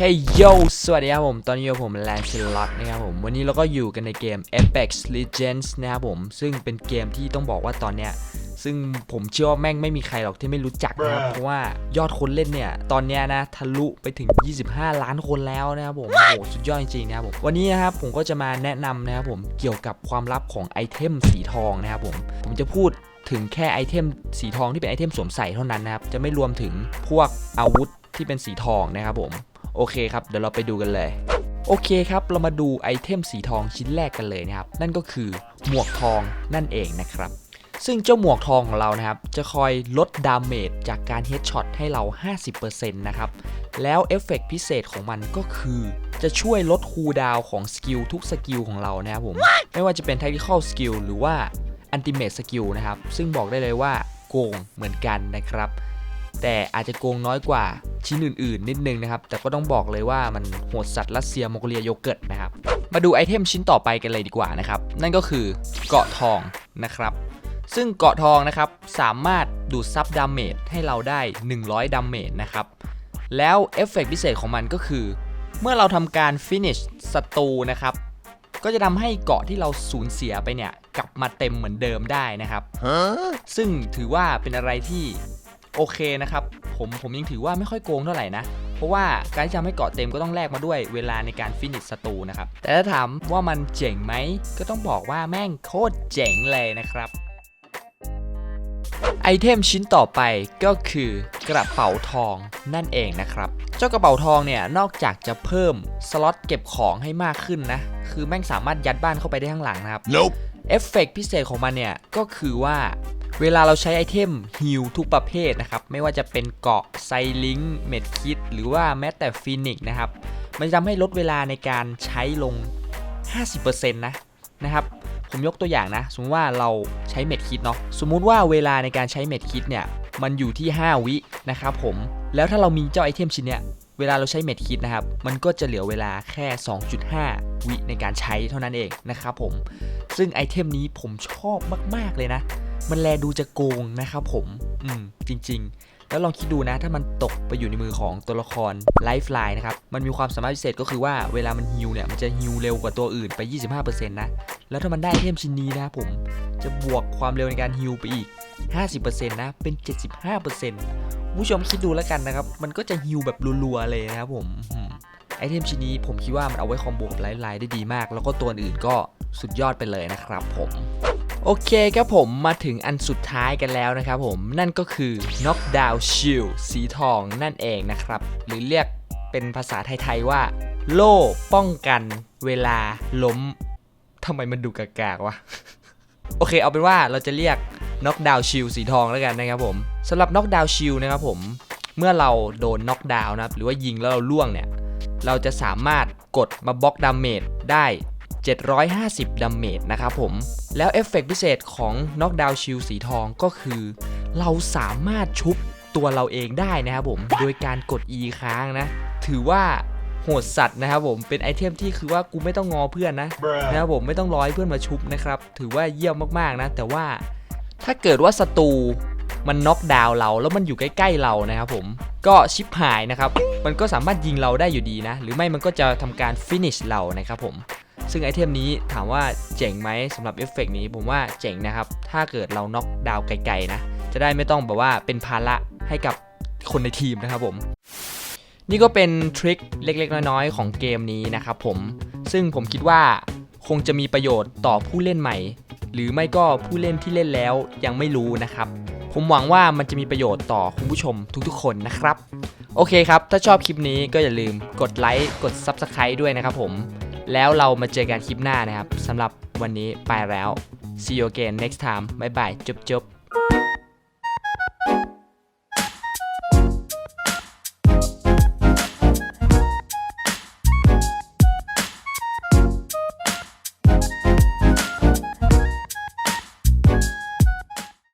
เฮ้ยโยสวัสดีครับผม ตอนนี้อยู่กับผมแลนชิลล็อตนะครับผม วันนี้เราก็อยู่กันในเกม Apex Legends นะครับผม ซึ่งเป็นเกมที่ต้องบอกว่าตอนเนี้ย ซึ่งผมเชื่อว่าแม่งไม่มีใครหรอกที่ไม่รู้จักนะครับ เพราะว่ายอดคนเล่นเนี่ย ตอนเนี้ยนะทะลุไปถึง 25 ล้านคนแล้วนะครับผม โอ้โห สุดยอดจริงๆนะครับผม วันนี้นะครับผมก็จะมาแนะนำนะครับผมเกี่ยวกับความลับของไอเทมสีทองนะครับผม ผมจะพูดถึงแค่ไอเทมสีทองที่เป็นไอเทมสวมใส่เท่านั้นนะครับ จะไม่รวมถึงพวกอาวุธที่เป็นสีทองนะครับผม โอเคครับ เดี๋ยวเราไปดูกันเลย โอเคครับ เรามาดูไอเทมสีทองชิ้นแรกกันเลยนะครับ นั่นก็คือหมวกทองนั่นเองนะครับซึ่งเจ้าหมวกทองของเรานะครับ จะคอยลดดาเมจจากการเฮดช็อตให้เรา 50%นะครับ แล้วเอฟเฟกต์พิเศษของมันก็คือ จะช่วยลดคูลดาวของสกิลทุกสกิลของเรานะครับผมไม่ว่าจะเป็น Tactical Skill หรือว่า Ultimate Skill นะครับ ซึ่งบอกได้เลยว่าโกงเหมือนกันนะครับ แต่อาจจะโกงน้อยกว่าชิ้นอื่นๆ นิดนึงนะครับ แต่ก็ต้องบอกเลยว่ามันโหดสัตว์รัสเซียมองโกเลียโยเกิร์ตนะครับ มาดูไอเทมชิ้นต่อไปกันเลยดีกว่านะครับ นั่นก็คือเกาะทองนะครับ ซึ่งเกาะทองนะครับสามารถดูดซับดาเมจให้เราได้ 100ดาเมจนะครับ แล้วเอฟเฟกต์พิเศษของมันก็คือ เมื่อเราทำการ finish ศัตรูนะครับ ก็จะทำให้เกาะที่เราสูญเสียไปเนี่ยกลับมาเต็มเหมือนเดิมได้นะครับ ซึ่งถือว่าเป็นอะไรที่ โอเคนะครับ ผมผมยังถือว่าไม่ค่อยโกงเท่าไหร่นะ เพราะว่าการที่จะทำให้เกาะเต็มก็ต้องแลกมาด้วยเวลาในการฟินิชศัตรูนะครับ แต่ถ้าถามว่ามันเจ๋งไหม ก็ต้องบอกว่าแม่งโคตรเจ๋งเลยนะครับไอเทมชิ้นต่อไปก็คือกระเป๋าทองนั่นเองนะครับ เจ้ากระเป๋าทองเนี่ยนอกจากจะเพิ่มสล็อตเก็บของให้มากขึ้นนะ คือแม่งสามารถยัดบ้านเข้าไปได้ข้างหลังนะครับ Nope. เอฟเฟกต์พิเศษของมันเนี่ยก็คือว่า เวลาเราใช้ไอเทมฮิลทุกประเภทนะครับ ไม่ว่าจะเป็นเกาะไซลิงเม็ดคิด หรือว่าแม้แต่ฟินิกนะครับ มันจะทำให้ลดเวลาในการใช้ลง 50%นะนะครับ ผมยกตัวอย่างนะ สมมติว่าเราใช้เม็ดคิดเนาะ สมมุติว่าเวลาในการใช้เม็ดคิดเนี่ย มันอยู่ที่ 5 วินะครับผม แล้วถ้าเรามีเจ้าไอเทมชิ้นเนี้ย เวลาเราใช้เม็ดคิดนะครับ มันก็จะเหลือเวลาแค่ 2.5 วิในการใช้เท่านั้นเองนะครับผม ซึ่งไอเทมนี้ผมชอบมาก ๆ เลยนะ มันแลดูจะโกงนะครับผม อืม จริง ๆ แล้วลองคิดดูนะ ถ้ามันตกไปอยู่ในมือของตัวละครไลฟ์ไลน์นะครับ มันมีความสามารถพิเศษก็คือว่าเวลามันฮิลเนี่ย มันจะฮิลเร็วกว่าตัวอื่นไป 25%นะ แล้วถ้ามันได้เทมชิ้นนี้นะครับผม จะบวกความเร็วในการฮิลไปอีก 50%นะ เป็น 75%ผู้ชมคิดดูแล้วกันนะครับ มันก็จะฮิลแบบรัวๆเลยนะครับผมอืมไอเทมชิ้นนี้ผมคิดว่ามันเอาไว้คอมโบกับไลฟ์ไลน์ได้ดีมาก แล้วก็ตัวอื่นก็สุดยอดไปเลยนะครับผม โอเคครับผมมาถึงอันสุดท้ายกันแล้วนะครับผมนั่นก็คือ Knockdown Shield สีทองนั่นเองนะครับ หรือเรียกเป็นภาษาไทยๆว่า โล่ป้องกันเวลาล้มทำไมมันดูกากๆวะ โอเคเอาเป็นว่าเราจะเรียก Knockdown Shield สีทองแล้วกันนะครับผมสำหรับ Knockdown Shield นะครับผมเมื่อเราโดน Knockdown นะครับหรือว่ายิงแล้วเราล่วงเนี่ยเราจะสามารถกดมาบล็อกดาเมจได้ 750 ดาเมจนะครับผม แล้วเอฟเฟกต์พิเศษของ Knockdown Shield สีทองก็คือ เราสามารถชุบตัวเราเองได้นะครับผม โดยการกด E ค้างนะ ถือว่าโหดสัตว์นะครับผม เป็นไอเทมที่คือว่ากูไม่ต้องงอเพื่อนนะนะครับผมไม่ต้องรอให้เพื่อนมาชุบนะครับ ถือว่าเยี่ยมมากๆนะ แต่ว่าถ้าเกิดว่าศัตรูมันน็อกดาวน์เราแล้วมันอยู่ใกล้ๆเรานะครับผมก็ชิปหายนะครับ มันก็สามารถยิงเราได้อยู่ดีนะ หรือไม่มันก็จะทำการฟินิชเรานะครับผม ซึ่งไอเทมนี้ถามว่าเจ๋งไหมสำหรับเอฟเฟกต์นี้ผมว่าเจ๋งนะครับ ถ้าเกิดเราน็อกดาวไกลๆนะ จะได้ไม่ต้องแบบว่าเป็นภาระให้กับคนในทีมนะครับผม นี่ก็เป็นทริคเล็กๆ น้อยๆ ของเกมนี้นะครับผม ซึ่งผมคิดว่าคงจะมีประโยชน์ต่อผู้เล่นใหม่ หรือไม่ก็ผู้เล่นที่เล่นแล้วยังไม่รู้นะครับ ผมหวังว่ามันจะมีประโยชน์ต่อคุณผู้ชมทุกๆ คนนะครับ โอเคครับ ถ้าชอบคลิปนี้ก็อย่าลืมกดไลค์ กด Subscribe ด้วยนะครับผม แล้วเรามาเจอกันคลิปหน้านะครับสำหรับวันนี้ไปแล้ว see you again next time บ๊ายบายจุ๊บๆ